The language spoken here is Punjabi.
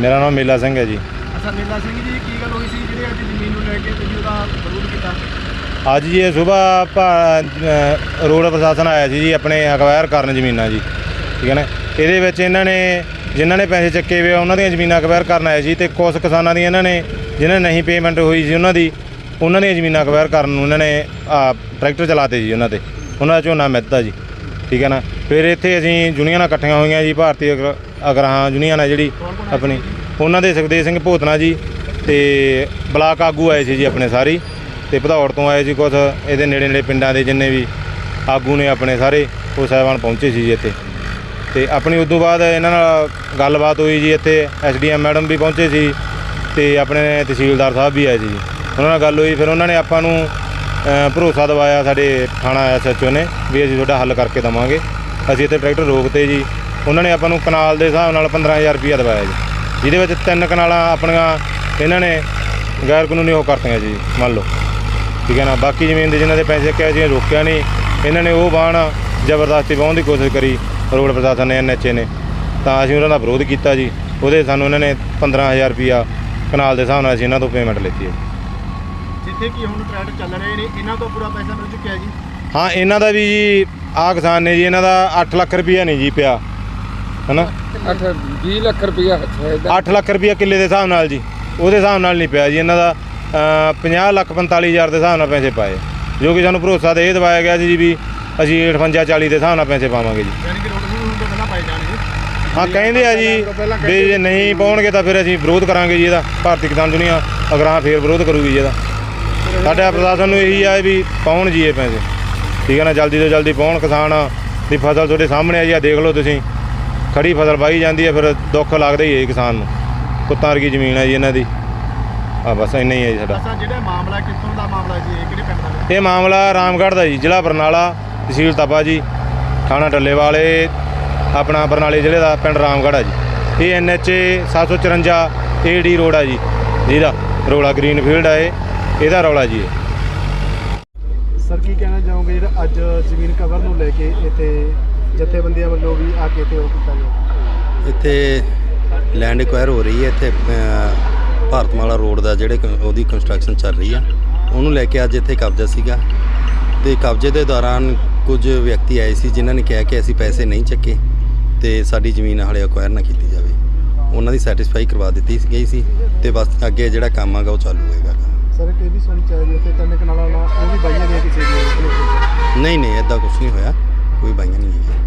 ਮੇਰਾ ਨਾਮ ਮੇਲਾ ਸਿੰਘ ਹੈ ਜੀ। ਅੱਛਾ ਮੇਲਾ ਸਿੰਘ ਜੀ ਕੀ ਗੱਲ ਹੋਈ ਸੀ ਜਿਹੜੇ ਅੱਜ ਜ਼ਮੀਨ ਨੂੰ ਲੈ ਕੇ ਤੁਸੀਂ ਉਹਦਾ ਵਿਰੋਧ ਕੀਤਾ? ਅੱਜ ਜੀ ਇਹ ਸਵੇਰ ਰੋਡ ਪ੍ਰਸ਼ਾਸਨ ਆਇਆ ਸੀ ਜੀ ਆਪਣੇ ਅਕਵਾਇਰ ਕਰਨ ਜ਼ਮੀਨਾਂ ਜੀ ਠੀਕ ਹੈ ਨਾ? ਇਹਦੇ ਵਿੱਚ ਇਹਨਾਂ ਨੇ ਜਿਨ੍ਹਾਂ ਨੇ ਪੈਸੇ ਚੱਕੇ ਹੋਏ ਉਹਨਾਂ ਦੀਆਂ ਜ਼ਮੀਨਾਂ ਅਕਵਾਇਰ ਕਰਨ ਆਏ ਸੀ ਤੇ ਕੁਝ ਕਿਸਾਨਾਂ ਦੀਆਂ ਇਹਨਾਂ ਨੇ ਜਿਨ੍ਹਾਂ ਨੇ ਨਹੀਂ ਪੇਮੈਂਟ ਹੋਈ ਸੀ ਉਹਨਾਂ ਦੀ ਉਹਨਾਂ ਦੀਆਂ ਜ਼ਮੀਨਾਂ ਅਕਵਾਇਰ ਕਰਨ ਨੂੰ ਇਹਨਾਂ ਨੇ ਟਰੈਕਟਰ ਚਲਾਤੇ ਜੀ ਉਹਨਾਂ ਤੇ। ਉਹਨਾਂ ਦਾ ਝੋਨਾ ਮਿੱਧਾ ਜੀ ਠੀਕ ਹੈ ਨਾ? ਫਿਰ ਇੱਥੇ ਅਸੀਂ ਯੂਨੀਅਨਾਂ ਇਕੱਠੀਆਂ ਹੋਈਆਂ ਜੀ ਭਾਰਤੀ ਅਗਰਾਹਾਂ ਯੂਨੀਅਨ ਹੈ ਜਿਹੜੀ ਆਪਣੀ, ਉਹਨਾਂ ਦੇ ਸੁਖਦੇਵ ਸਿੰਘ ਭੋਤਨਾ ਜੀ ਤੇ ਬਲਾਕ ਆਗੂ ਆਏ ਸੀ ਜੀ ਆਪਣੇ ਸਾਰੀ, ਤੇ ਭਦੌੜ ਤੋਂ ਆਏ ਜੀ ਕੁਝ ਇਹਦੇ ਨੇੜੇ ਨੇੜੇ ਪਿੰਡਾਂ ਦੇ ਜਿੰਨੇ ਵੀ ਆਗੂ ਨੇ ਆਪਣੇ ਸਾਰੇ, ਉਹ ਸਾਹਿਬਾਨ ਪਹੁੰਚੇ ਸੀ ਜੀ ਇੱਥੇ। ਤੇ ਆਪਣੀ ਉਦੋਂ ਬਾਅਦ ਇਹਨਾਂ ਨਾਲ ਗੱਲਬਾਤ ਹੋਈ ਜੀ ਇੱਥੇ ਐਸਡੀਐਮ ਮੈਡਮ ਵੀ ਪਹੁੰਚੇ ਸੀ, ਤੇ ਆਪਣੇ ਤਹਿਸੀਲਦਾਰ ਸਾਹਿਬ ਵੀ ਆਏ ਸੀ ਜੀ। ਉਹਨਾਂ ਨਾਲ ਗੱਲ ਹੋਈ, ਫਿਰ ਉਹਨਾਂ ਨੇ ਆਪਾਂ ਨੂੰ ਭਰੋਸਾ ਦਵਾਇਆ ਸਾਡੇ ਥਾਣਾ ਐਸਐਚਓ ਨੇ, ਵੀ ਅਸੀਂ ਤੁਹਾਡਾ ਹੱਲ ਕਰਕੇ ਦਵਾਂਗੇ। ਅਸੀਂ ਇੱਥੇ ਟਰੈਕਟਰ ਰੋਕਤੇ ਜੀ ਉਹਨਾਂ ਨੇ ਆਪਾਂ ਨੂੰ ਕਨਾਲ ਦੇ ਹਿਸਾਬ ਨਾਲ 15000 ਰੁਪਇਆ ਦਵਾਇਆ ਜੀ। ਜਿਹਦੇ ਵਿੱਚ ਤਿੰਨ ਕਨਾਲਾਂ ਆਪਣੀਆਂ ਇਹਨਾਂ ਨੇ ਗੈਰ ਕਾਨੂੰਨੀ ਉਹ ਕਰਤੀਆਂ ਜੀ ਮੰਨ ਲਓ। ਠੀਕ ਹੈ ਨਾ? ਬਾਕੀ ਜ਼ਮੀਨ ਦੇ ਜਿਨ੍ਹਾਂ ਦੇ ਪੈਸੇ ਚੱਕਿਆ ਸੀ ਰੋਕਿਆ ਨਹੀਂ। ਇਹਨਾਂ ਨੇ ਉਹ ਬਾਣ ਜ਼ਬਰਦਸਤੀ ਵਾਹੁਣ ਦੀ ਕੋਸ਼ਿਸ਼ ਕਰੀ ਰੋਡ ਪ੍ਰਸ਼ਾਸਨ ਨੇ ਐਨਐਚਏ ਨੇ। ਤਾਂ ਅਸੀਂ ਉਹਨਾਂ ਦਾ ਵਿਰੋਧ ਕੀਤਾ ਜੀ। ਉਹਦੇ ਸਾਨੂੰ ਇਹਨਾਂ ਨੇ 15000 ਰੁਪਇਆ ਕਨਾਲ ਦੇ ਹਿਸਾਬ ਨਾਲ ਅਸੀਂ ਇਹਨਾਂ ਤੋਂ ਪੇਮੈਂਟ ਲਿੱਤੀ ਹੈ। ਜਿੱਥੇ ਕੀ ਹੁਣ ਟਰੈਕਟਰ ਚੱਲ ਰਹੇ ਨੇ ਇਹਨਾਂ ਤੋਂ ਪੂਰਾ ਪੈਸਾ ਮਿਲ ਚੁੱਕਿਆ ਜੀ। ਹਾਂ ਇਹਨਾਂ ਦਾ ਵੀ ਜੀ ਆਹ ਕਿਸਾਨ ਨੇ ਜੀ ਇਹਨਾਂ ਦਾ 8 ਲੱਖ ਰੁਪਇਆ ਨਹੀਂ ਜੀ ਪਿਆ। ਹਨਾ? ਅੱਠ 20 ਲੱਖ ਰੁਪਇਆ 8 ਲੱਖ ਰੁਪਇਆ ਕਿੱਲੇ ਦੇ ਹਿਸਾਬ ਨਾਲ ਜੀ। ਉਹਦੇ ਹਿਸਾਬ ਨਾਲ ਨਹੀਂ ਪਿਆ ਜੀ। ਇਹਨਾਂ ਦਾ ਅ, 50 ਲੱਖ 45 ਹਜ਼ਾਰ ਦੇ ਹਿਸਾਬ ਨਾਲ ਪੈਸੇ ਪਾਏ। ਜੋ ਕਿ ਸਾਨੂੰ ਭਰੋਸਾ ਤੇ ਇਹ ਦਵਾਇਆ ਗਿਆ ਸੀ ਜੀ ਵੀ ਅਸੀਂ 58 40 ਦੇ ਹਿਸਾਬ ਨਾਲ ਪੈਸੇ ਪਾਵਾਂਗੇ ਜੀ। ਹਾਂ ਕਹਿੰਦੇ ਆ ਜੀ ਵੀ ਜੇ ਨਹੀਂ ਪਾਉਣਗੇ ਤਾਂ ਫਿਰ ਅਸੀਂ ਵਿਰੋਧ ਕਰਾਂਗੇ ਜੀ ਇਹਦਾ। ਭਾਰਤੀ ਕਿਸਾਨ ਦੁਨੀਆ ਅਗਰਾਂ ਫਿਰ ਵਿਰੋਧ ਕਰੂਗੀ ਜੀ ਇਹਦਾ। ਸਾਡਾ ਪ੍ਰਸ਼ਾਸਨ ਨੂੰ ਇਹੀ ਆ ਵੀ ਪਾਉਣ ਜੀ ਇਹ ਪੈਸੇ। ਠੀਕ ਹੈ ਨਾ? ਜਲਦੀ ਤੋਂ ਜਲਦੀ ਪਾਉਣ। ਕਿਸਾਨ ਦੀ ਫਸਲ ਤੁਹਾਡੇ ਸਾਹਮਣੇ ਆ ਜੀ। ਆ ਦੇਖ ਲਓ ਤੁਸੀਂ। ਖੜੀ ਫਸਲ ਵਾਹੀ ਜਾਂਦੀ ਹੈ ਫਿਰ ਦੁੱਖ ਲੱਗਦਾ ਹੀ ਹੈ ਕਿਸਾਨ ਨੂੰ। ਕੁੱਤਾਂ ਵਰਗੀ ਜ਼ਮੀਨ ਹੈ ਜੀ ਇਹਨਾਂ ਦੀ। ਆ ਬਸ ਇੰਨਾ ਹੀ ਹੈ ਜੀ ਸਾਡਾ। ਅੱਛਾ ਜਿਹੜਾ ਮਾਮਲਾ ਕਿੱਥੋਂ ਦਾ ਮਾਮਲਾ ਜੀ? ਇਹ ਕਿਹੜੇ ਪਿੰਡ ਦਾ ਹੈ? ਇਹ ਮਾਮਲਾ ਰਾਮਗੜ੍ਹ ਦਾ ਜੀ ਜ਼ਿਲ੍ਹਾ ਬਰਨਾਲਾ ਤਹਿਸੀਲ ਤਪਾ ਜੀ ਥਾਣਾ ਟੱਲੇਵਾਲੇ ਆਪਣਾ ਬਰਨਾਲੇ ਜ਼ਿਲ੍ਹੇ ਦਾ ਪਿੰਡ ਰਾਮਗੜ੍ਹ ਆ ਜੀ। ਇਹ ਐਨਐਚ 754 ਏਡੀ ਰੋਡ ਆ ਜੀ। ਜਿਹਦਾ ਰੋਲਾ ਗ੍ਰੀਨ ਫੀਲਡ ਆ ਇਹ। ਇਹਦਾ ਰੌਲਾ ਜੀ ਸਰ ਕੀ ਕਹਿਣਾ ਚਾਹੋਗੇ ਜਿਹੜਾ ਅੱਜ ਜ਼ਮੀਨ ਕਵਰ ਨੂੰ ਲੈ ਕੇ ਇੱਥੇ ਜਥੇਬੰਦੀਆਂ ਵੱਲੋਂ ਵੀ ਆ ਕੇ ਇੱਥੇ ਉਹ ਕੀਤਾ ਗਿਆ। ਇੱਥੇ ਲੈਂਡ ਐਕਵਾਇਰ ਹੋ ਰਹੀ ਹੈ ਇੱਥੇ ਭਾਰਤਮਾਲਾ ਰੋਡ ਦਾ ਜਿਹੜੇ ਕ- ਉਹਦੀ ਕੰਸਟਰਕਸ਼ਨ ਚੱਲ ਰਹੀ ਆ। ਉਹਨੂੰ ਲੈ ਕੇ ਅੱਜ ਇੱਥੇ ਕਬਜ਼ਾ ਸੀਗਾ। ਤੇ ਕਬਜ਼ੇ ਦੇ ਦੌਰਾਨ ਕੁਝ ਵਿਅਕਤੀ ਆਏ ਸੀ ਜਿਨ੍ਹਾਂ ਨੇ ਕਿਹਾ ਕਿ ਅਸੀਂ ਪੈਸੇ ਨਹੀਂ ਚੱਕੇ ਤੇ ਸਾਡੀ ਜ਼ਮੀਨ ਹਾਲੇ ਐਕਵਾਇਰ ਨਾ ਕੀਤੀ ਜਾਵੇ। ਉਹਨਾਂ ਦੀ ਸੈਟੀਸਫਾਈ ਕਰਵਾ ਦਿੱਤੀ ਗਈ ਸੀ ਤੇ ਬਸ ਅੱਗੇ ਜਿਹੜਾ ਕੰਮ ਆਗਾ ਉਹ ਚਾਲੂ ਹੋਏਗਾ। ਸਰ ਇਹ ਵੀ ਸੁਣ ਚਾਹੀਦੀ ਉੱਥੇ ਤਿੰਨ ਕਨਾਲਾਂ ਨਾਲ ਉਹ ਵੀ ਬਾਈਆਂ ਦੀਆਂ ਕਿਸੇ ਦੀਆਂ? ਨਹੀਂ ਨਹੀਂ ਐਦਾਂ ਕੁਝ ਨਹੀਂ ਹੋਇਆ। ਕੋਈ ਬਾਈਆਂ ਨਹੀਂ ਹੈ